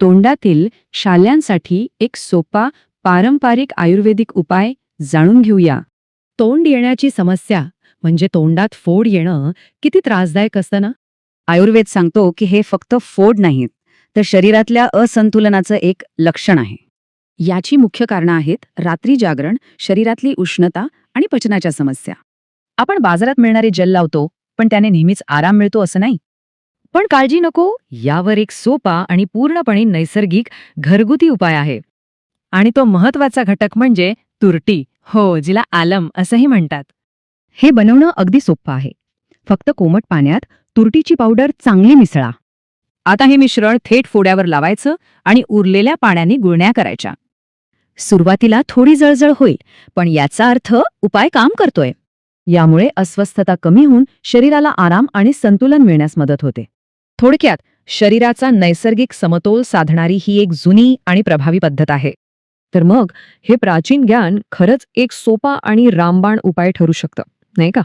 तोंडातील शाल्यांसाठी एक सोपा पारंपरिक आयुर्वेदिक उपाय जाणून घेऊया. तोंड येण्याची समस्या म्हणजे तोंडात फोड येणं किती त्रासदायक असतं ना? आयुर्वेद सांगतो की हे फक्त फोड नाहीत तर शरीरातल्या असंतुलनाचं एक लक्षण आहे. याची मुख्य कारणं आहेत रात्री जागरण शरीरातली उष्णता आणि पचनाच्या समस्या. आपण बाजारात मिळणारे जल लावतो पण त्याने नेहमीच आराम मिळतो असं नाही? पण काळजी नको यावर एक सोपा आणि पूर्णपणे नैसर्गिक घरगुती उपाय आहे. आणि तो महत्त्वाचा घटक म्हणजे तुरटी हो जिला आलम असंही म्हणतात. हे बनवणं अगदी सोपं आहे. फक्त कोमट पाण्यात तुरटीची पावडर चांगली मिसळा. आता हे मिश्रण थेट फोड्यावर लावायचं आणि उरलेल्या पाण्याने गुळण्या करायच्या. सुरुवातीला थोडी जळजळ होईल पण याचा अर्थ उपाय काम करतोय. यामुळे अस्वस्थता कमी होऊन शरीराला आराम आणि संतुलन मिळण्यास मदत होते. थोडक्यात शरीराचा नैसर्गिक समतोल साधणारी ही एक जुनी आणि प्रभावी पद्धत आहे. तर मग हे प्राचीन ज्ञान खरंच एक सोपा आणि रामबाण उपाय ठरू शकतं नाही का?